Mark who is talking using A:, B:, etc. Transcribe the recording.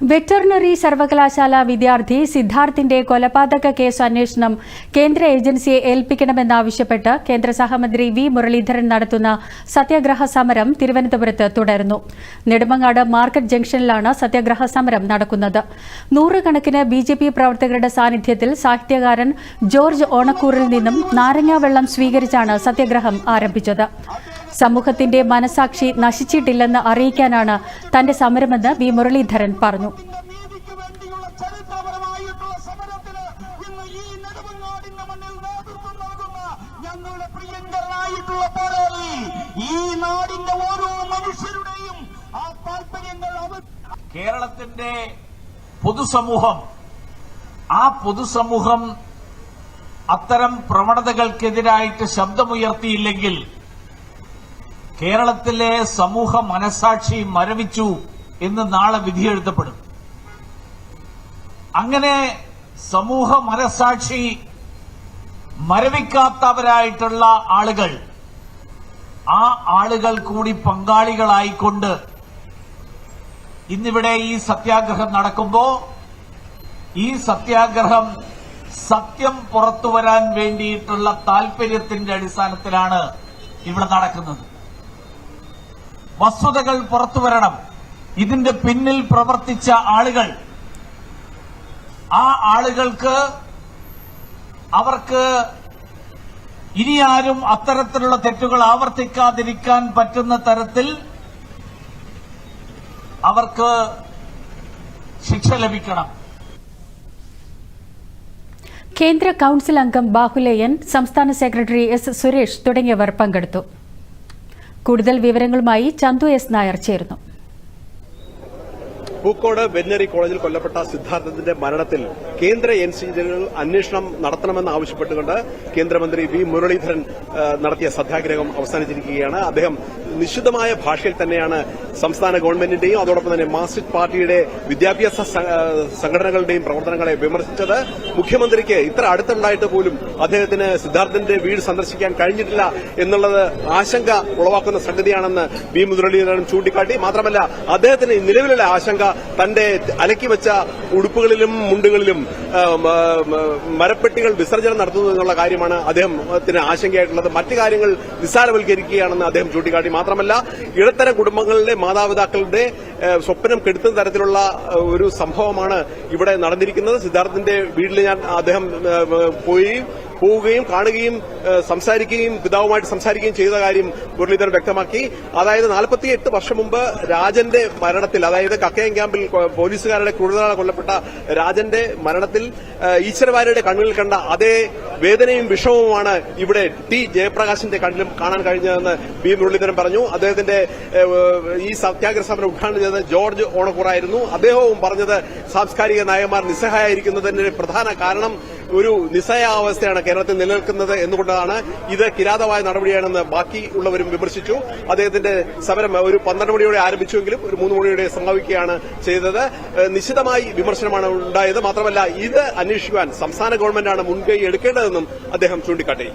A: Veterinary സർവകലാശാല വിദ്യാർത്ഥി സിദ്ധാർത്ഥിന്റെ കൊലപാതക കേസ് അന്വേഷണം കേന്ദ്ര ഏജൻസിയെ ഏൽപ്പിക്കണമെന്നാവശ്യപ്പെട്ട് കേന്ദ്ര സഹമന്ത്രി വി മുരളീധരൻ നടത്തുന്ന സത്യാഗ്രഹ സമരം തിരുവനന്തപുരത്ത് തുടരുന്നു. നെടുമങ്ങാട് മാർക്കറ്റ് ജംഗ്ഷനിലാണ് സത്യാഗ്രഹ സമരം നടക്കുന്നത്. നൂറുകണക്കിന് ബി ജെ പി പ്രവർത്തകരുടെ സാന്നിധ്യത്തിൽ സാഹിത്യകാരൻ ജോർജ് ഓണക്കൂറിൽ നിന്നും നാരങ്ങാവെള്ളം സ്വീകരിച്ചാണ് സത്യാഗ്രഹം ആരംഭിച്ചത്. സമൂഹത്തിന്റെ മനസാക്ഷി നശിച്ചിട്ടില്ലെന്ന് അറിയിക്കാനാണ് തന്റെ സമരമെന്ന് വി മുരളീധരൻ പറഞ്ഞു.
B: നീതിക്ക് വേണ്ടിയുള്ള ചരിത്രപരമായിട്ടുള്ള സമരത്തിന് ഇന്ന് ഈ നെടുമങ്ങാടിന്റെ മണ്ണിൽ നേതൃത്വം നൽകുന്ന ഞങ്ങളുടെ പ്രിയങ്കരനായിട്ടുള്ള പോരാളി ഈ നാടിന്റെ ഓരോ മനുഷ്യരുടെയും ആ താല്പര്യങ്ങൾ
C: കേരളത്തിന്റെ പൊതുസമൂഹം ആ പൊതുസമൂഹം അത്തരം പ്രവണതകൾക്കെതിരായിട്ട് ശബ്ദമുയർത്തിയില്ലെങ്കിൽ കേരളത്തിലെ സമൂഹ മനസാക്ഷി മരവിച്ചു എന്ന് നാളെ വിധിയെഴുത്തപ്പെടും. അങ്ങനെ സമൂഹ മനസാക്ഷി മരവിക്കാത്തവരായിട്ടുള്ള ആളുകൾ ആ ആളുകൾ കൂടി പങ്കാളികളായിക്കൊണ്ട് ഇന്നിവിടെ ഈ സത്യാഗ്രഹം നടക്കുമ്പോ ഈ സത്യാഗ്രഹം സത്യം പുറത്തുവരാൻ വേണ്ടിയിട്ടുള്ള താൽപര്യത്തിന്റെ അടിസ്ഥാനത്തിലാണ് ഇവിടെ നടക്കുന്നത്. വസ്തുതകൾ പുറത്തു വരണം. ഇതിന്റെ പിന്നിൽ പ്രവർത്തിച്ച ആളുകൾ. ആ ആളുകൾക്ക് അവർക്ക് ഇനി ആരും അത്തരത്തിലുള്ള തെറ്റുകൾ ആവർത്തിക്കാതിരിക്കാൻ പറ്റുന്ന തരത്തിൽ അവർക്ക് ശിക്ഷ ലഭിക്കണം.
A: കേന്ദ്ര കൌൺസിൽ അംഗം ബാഹുലേയൻ സംസ്ഥാന സെക്രട്ടറി എസ് സുരേഷ് തുടങ്ങിയവർ പങ്കെടുത്തു. കൂടുതൽ വിവരങ്ങളുമായി ചന്തു എസ് നായർ ചേരുന്നു.
D: പൂക്കോട് വെറ്റിനറി കോളേജിൽ കൊല്ലപ്പെട്ട സിദ്ധാർത്ഥത്തിന്റെ മരണത്തിൽ കേന്ദ്ര ഏജൻസികൾ അന്വേഷണം നടത്തണമെന്ന് ആവശ്യപ്പെട്ടുകൊണ്ട് കേന്ദ്രമന്ത്രി വി മുരളീധരൻ നടത്തിയ സത്യാഗ്രഹം അവസാനിച്ചിരിക്കുകയാണ്. അദ്ദേഹം നിശ്ചിതമായ ഭാഷയിൽ തന്നെയാണ് സംസ്ഥാന ഗവൺമെന്റിന്റെയും അതോടൊപ്പം തന്നെ മാർക്സിസ്റ്റ് പാർട്ടിയുടെ വിദ്യാഭ്യാസ സംഘടനകളുടെയും പ്രവർത്തനങ്ങളെ വിമർശിച്ചത്. മുഖ്യമന്ത്രിക്ക് ഇത്ര അടുത്തുണ്ടായിട്ട് പോലും അദ്ദേഹത്തിന് സിദ്ധാർത്ഥന്റെ വീട് സന്ദർശിക്കാൻ കഴിഞ്ഞിട്ടില്ല എന്നുള്ളത് ആശങ്ക ഉളവാക്കുന്ന സംഗതിയാണെന്ന് വി. മുരളീധരൻ ചൂണ്ടിക്കാട്ടി. മാത്രമല്ല അദ്ദേഹത്തിന് നിലവിലുള്ള ആശങ്ക തന്റെ അലക്കി വെച്ച ഉടുപ്പുകളിലും മുണ്ടുകളിലും മരപ്പെട്ടികൾ വിസർജനം നടത്തുന്നു എന്നുള്ള കാര്യമാണ് അദ്ദേഹത്തിന് ആശങ്കയായിട്ടുള്ളത്. മറ്റു കാര്യങ്ങൾ നിസ്സാരവൽക്കരിക്കുകയാണെന്ന് അദ്ദേഹം ചൂണ്ടിക്കാട്ടി. മാത്രമല്ല ഇടത്തരം കുടുംബങ്ങളിലെ മാതാപിതാക്കളുടെ സ്വപ്നം കെടുത്തുന്ന തരത്തിലുള്ള ഒരു സംഭവമാണ് ഇവിടെ നടന്നിരിക്കുന്നത്. സിദ്ധാർത്ഥിന്റെ വീട്ടിൽ ഞാൻ അദ്ദേഹം പോയി പോവുകയും കാണുകയും സംസാരിക്കുകയും പിതാവുമായിട്ട് സംസാരിക്കുകയും ചെയ്ത കാര്യം മുരളീധരൻ വ്യക്തമാക്കി. അതായത് നാൽപ്പത്തിയെട്ട് വർഷം മുമ്പ് രാജന്റെ മരണത്തിൽ അതായത് കക്കയം ക്യാമ്പിൽ പോലീസുകാരുടെ ക്രൂരത കൊല്ലപ്പെട്ട രാജന്റെ മരണത്തിൽ ഈശ്വരവാര്യയുടെ കണ്ണുകളിൽ കണ്ട അതേ വേദനയും വിഷമവുമാണ് ഇവിടെ ടി. ജയപ്രകാശിന്റെ കണ്ണിലും കാണാൻ കഴിഞ്ഞതെന്ന് ബി. മുരളീധരൻ പറഞ്ഞു. അദ്ദേഹത്തിന്റെ ഈ സത്യാഗ്രഹ സമരം ഉദ്ഘാടനം ചെയ്തത് ജോർജ് ഓണക്കൂറായിരുന്നു. അദ്ദേഹവും പറഞ്ഞത് സാംസ്കാരിക നായകന്മാർ നിസ്സഹായിരിക്കുന്നതിന്റെ പ്രധാന കാരണം ഒരു നിസ്സഹായാവസ്ഥയാണ് കേരളത്തിൽ നിലനിൽക്കുന്നത് എന്നുകൊണ്ടാണ് ഇത് കിരാതമായ നടപടിയാണെന്ന് ബാക്കിയുള്ളവരും വിമർശിച്ചു. അദ്ദേഹത്തിന്റെ സമരം ഒരു പന്ത്രണ്ട് മണിയോടെ ആരംഭിച്ചുവെങ്കിലും ഒരു മൂന്ന് മണിയോടെ സമാപിക്കുകയാണ് ചെയ്തത്. നിശ്ചിതമായി വിമർശനമാണ് ഉണ്ടായത്. മാത്രമല്ല ഇത് അന്വേഷിക്കുവാൻ സംസ്ഥാന ഗവൺമെന്റാണ് മുൻകൈ എടുക്കേണ്ടതെന്നും അദ്ദേഹം ചൂണ്ടിക്കാട്ടി.